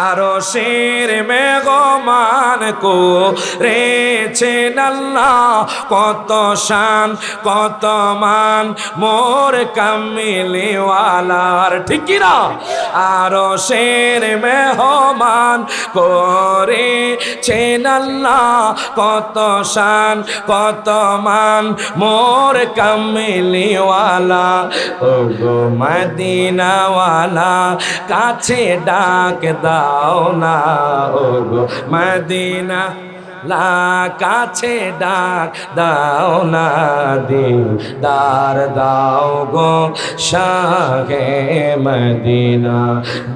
আরও শের মেঘমান কো রেছেন আল্লাহ। কত শান, কত মান, মোর কামিলিওয়ালার। ঠিক না আরও শের মেহমান করেছেন আল্লাহ, কত শান, কত মান, মোর কামিলিওয়ালা ও গো মদিনাওয়ালা, কাছে ডাক দাও না ও গো মদিনা, লা কাছে ডাক দাও না দিদার দাও গো শাহে মদিনা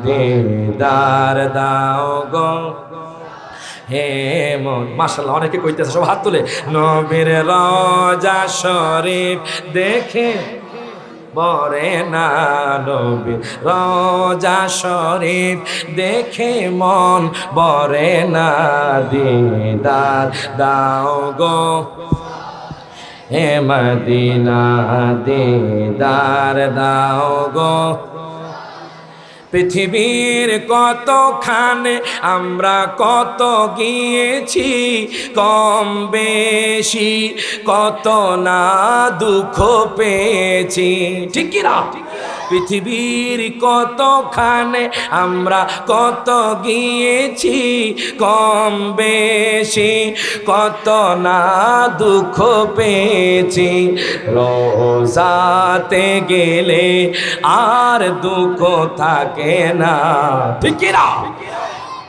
দিদার দাও গো। হে মন মাশাল্লাহ অনেকে কইতেছে, সব হাত তুলে। নবীর রজা শরীফ দেখে বরে না নবী রজা শরীফ দেখে মন বরে না দিদার। দাও গো হে মদিনা দিদার, দাও গো পৃথিবীর কতখানে আমরা কত গিয়েছি কম বেশি কত না দুঃখ পেয়েছি। ঠিক কি না পৃথিবীর কতখানে আমরা কত গিয়েছি, কম বেশি, কত না দুঃখ পেয়েছি। রোজাতে গেলে আর দুঃখ থাকে না। ঠিক না?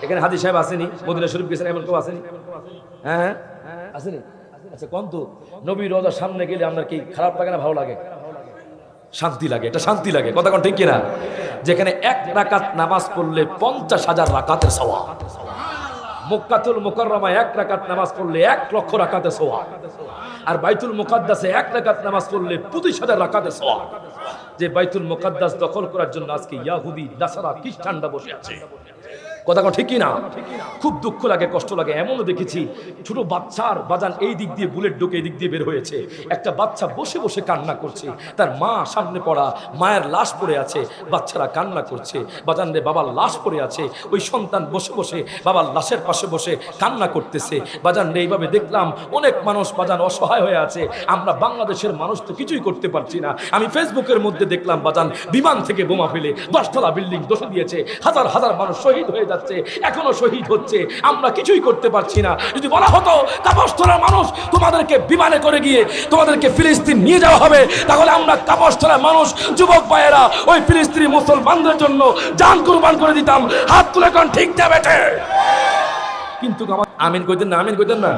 এখানে হাজি সাহেব আসেনি, মদিনা শরীফ গেছেন, এমন কেউ আসেনি? হ্যাঁ? আসেনি? আচ্ছা কোন তো? নবী রোজার সামনে গেলে আপনার কি খারাপ লাগে না, ভালো লাগে? শান্তি লাগে, এটা শান্তি লাগে। কথা কোন ঠিক কিনা? যেখানে এক রাকাত নামাজ পড়লে পঞ্চাশ হাজার রাকাতের সওয়া মুক্কাতুল মুকাররমা এক রাকাত নামাজ পড়লে এক লক্ষ রাকাতে সোয়া আর বাইতুল মুকাদ্দাসে এক রাকাত নামাজ পড়লে পঁচিশ হাজার রাকাতে সোয়া যে বাইতুল মুকাদ্দাস দখল করার জন্য আজকে ইয়াহুদি, নাসারা, খ্রিস্টানরা বসে আছে। কথা ঠিকই না খুব দুঃখ লাগে, কষ্ট লাগে। এমনও দেখেছি, ছোট বাচ্চার বাজান এই দিক দিয়ে বুলেট ঢুকে এই দিক দিয়ে বের হয়েছে। একটা বাচ্চা বসে বসে কান্না করছে। তার মা সামনে পড়া, মায়ের লাশ পড়ে আছে, বাচ্চারা কান্না করছে। বাজান রে, বাবার লাশ পড়ে আছে। ওই সন্তান বসে বসে, বাবার লাশের পাশে বসে কান্না করতেছে। বাজান রে, এইভাবে দেখলাম, অনেক মানুষ বাজান অসহায় হয়ে আছে। আমরা বাংলাদেশের মানুষ তো কিছুই করতে পারছি না। আমি ফেসবুকের মধ্যে দেখলাম, বাজান বিমান থেকে বোমা ফেলে, দশতলা বিল্ডিং দোষে দিয়েছে। হাজার হাজার মানুষ শহীদ হয়ে যাচ্ছে। এখনও শহীদ হচ্ছে। আমরা কিছুই করতে পারছি না। যদি বলা হতো কাপড়স্থলের মানুষ তোমাদেরকে বিমানে করে গিয়ে তোমাদেরকে ফিলিস্তিন নিয়ে যাওয়া হবে, তাহলে আমরা কাপড়স্থলের মানুষ, যুবক ভাইয়েরা, ওই ফিলিস্তিনি মুসলমানদের জন্য যান কুরবান করে দিতাম। হাত তুলে কোন ঠিক যাবে কিন্তু আমার আমিন কইতেন না, আমিন কইতেন না।